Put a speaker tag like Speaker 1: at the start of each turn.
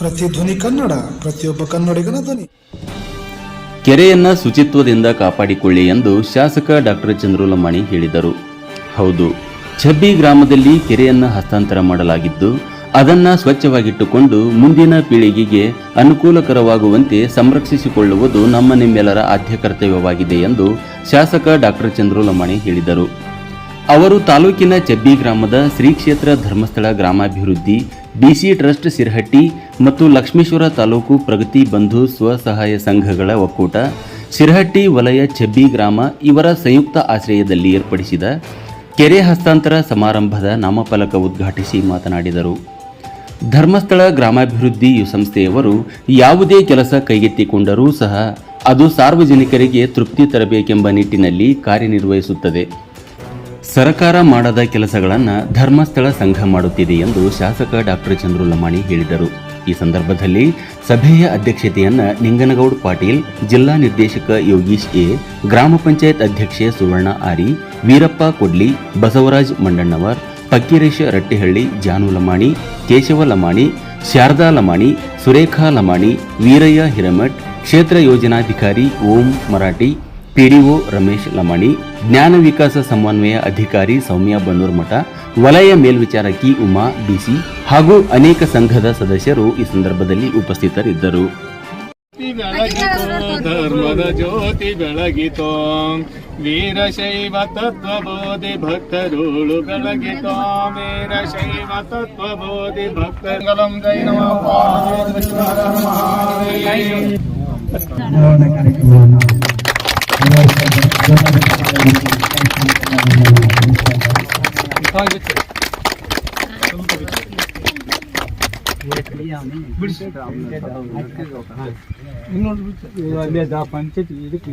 Speaker 1: ಪ್ರತಿಧ್ವನಿ ಕನ್ನಡ, ಪ್ರತಿಯೊಬ್ಬ ಕನ್ನಡಿಗನ ಧ್ವನಿ.
Speaker 2: ಕೆರೆಯನ್ನ ಶುಚಿತ್ವದಿಂದ ಕಾಪಾಡಿಕೊಳ್ಳಿ ಎಂದು ಶಾಸಕ ಡಾಕ್ಟರ್ ಚಂದ್ರುಲಮಾಣಿ ಹೇಳಿದರು. ಹೌದು, ಛಬ್ಬಿ ಗ್ರಾಮದಲ್ಲಿ ಕೆರೆಯನ್ನ ಹಸ್ತಾಂತರ ಮಾಡಲಾಗಿದ್ದು, ಅದನ್ನ ಸ್ವಚ್ಛವಾಗಿಟ್ಟುಕೊಂಡು ಮುಂದಿನ ಪೀಳಿಗೆಗೆ ಅನುಕೂಲಕರವಾಗುವಂತೆ ಸಂರಕ್ಷಿಸಿಕೊಳ್ಳುವುದು ನಮ್ಮ ನಿಮ್ಮೆಲ್ಲರ ಆದ್ಯ ಕರ್ತವ್ಯವಾಗಿದೆ ಎಂದು ಶಾಸಕ ಡಾಕ್ಟರ್ ಚಂದ್ರುಲಮಾಣಿ ಹೇಳಿದರು. ಅವರು ತಾಲೂಕಿನ ಚೆಬ್ಬಿ ಗ್ರಾಮದ ಶ್ರೀ ಕ್ಷೇತ್ರ ಧರ್ಮಸ್ಥಳ ಗ್ರಾಮಾಭಿವೃದ್ಧಿ ಬಿಸಿ ಟ್ರಸ್ಟ್ ಸಿರಹಟ್ಟಿ ಮತ್ತು ಲಕ್ಷ್ಮೇಶ್ವರ ತಾಲೂಕು ಪ್ರಗತಿ ಬಂಧು ಸ್ವಸಹಾಯ ಸಂಘಗಳ ಒಕ್ಕೂಟ, ಸಿರಹಟ್ಟಿ ವಲಯ ಚೆಬ್ಬಿ ಗ್ರಾಮ ಇವರ ಸಂಯುಕ್ತ ಆಶ್ರಯದಲ್ಲಿ ಏರ್ಪಡಿಸಿದ ಕೆರೆ ಹಸ್ತಾಂತರ ಸಮಾರಂಭದ ನಾಮಫಲಕ ಉದ್ಘಾಟಿಸಿ ಮಾತನಾಡಿದರು. ಧರ್ಮಸ್ಥಳ ಗ್ರಾಮಾಭಿವೃದ್ಧಿ ಸಂಸ್ಥೆಯವರು ಯಾವುದೇ ಕೆಲಸ ಕೈಗೆತ್ತಿಕೊಂಡರೂ ಸಹ ಅದು ಸಾರ್ವಜನಿಕರಿಗೆ ತೃಪ್ತಿ ತರಬೇಕೆಂಬ ನಿಟ್ಟಿನಲ್ಲಿ ಕಾರ್ಯನಿರ್ವಹಿಸುತ್ತದೆ. ಸರಕಾರ ಮಾಡದ ಕೆಲಸಗಳನ್ನು ಧರ್ಮಸ್ಥಳ ಸಂಘ ಮಾಡುತ್ತಿದೆ ಎಂದು ಶಾಸಕ ಡಾಕ್ಟರ್ ಚಂದ್ರು ಲಮಾಣಿ ಹೇಳಿದರು. ಈ ಸಂದರ್ಭದಲ್ಲಿ ಸಭೆಯ ಅಧ್ಯಕ್ಷತೆಯನ್ನು ನಿಂಗನಗೌಡ ಪಾಟೀಲ್, ಜಿಲ್ಲಾ ನಿರ್ದೇಶಕ ಯೋಗೀಶ್ ಎ, ಗ್ರಾಮ ಪಂಚಾಯತ್ ಅಧ್ಯಕ್ಷೆ ಸುವರ್ಣ ಆರಿ, ವೀರಪ್ಪ ಕೊಡ್ಲಿ, ಬಸವರಾಜ್ ಮಂಡಣ್ಣವರ್, ಪಕ್ಕಿರೇಶ ರಟ್ಟಿಹಳ್ಳಿ, ಜಾನು ಲಮಾಣಿ, ಕೇಶವ ಲಮಾಣಿ, ಶಾರದಾ ಲಮಾಣಿ, ಸುರೇಖಾ ಲಮಾಣಿ, ವೀರಯ್ಯ ಹಿರಮಠ್, ಕ್ಷೇತ್ರ ಯೋಜನಾಧಿಕಾರಿ ಓಂ ಮರಾಠಿ ಪಿಡಿಒ ರಮೇಶ್ ಲಮಾಣಿ ಜ್ಞಾನ ವಿಕಾಸ ಸಮನ್ವಯ ಅಧಿಕಾರಿ ಸೌಮ್ಯ ಬನ್ನೂರ್ಮಠ ವಲಯ ಮೇಲ್ವಿಚಾರಕಿ ಉಮಾ ಬಿಸಿ ಹಾಗೂ ಅನೇಕ ಸಂಘದ ಸದಸ್ಯರು ಈ ಸಂದರ್ಭದಲ್ಲಿ ಉಪಸ್ಥಿತರಿದ್ದರು.
Speaker 3: ಧರ್ಮದ ಜ್ಯೋತಿ ಬೆಳಗಿತೋ ವೀರಶೈವ ತತ್ವಬೋಧಿ ಭಕ್ತರುಳು ಬೆಳಗಿತೋ ವೀರಶೈವ ತತ್ವಬೋಧಿ ಭಕ್ತರುಗಳಂ ಜೈ ನಮಃ.
Speaker 4: ಇನ್ನೊಂದು ಪಂಚಾಯತ್ ಇದಕ್ಕೆ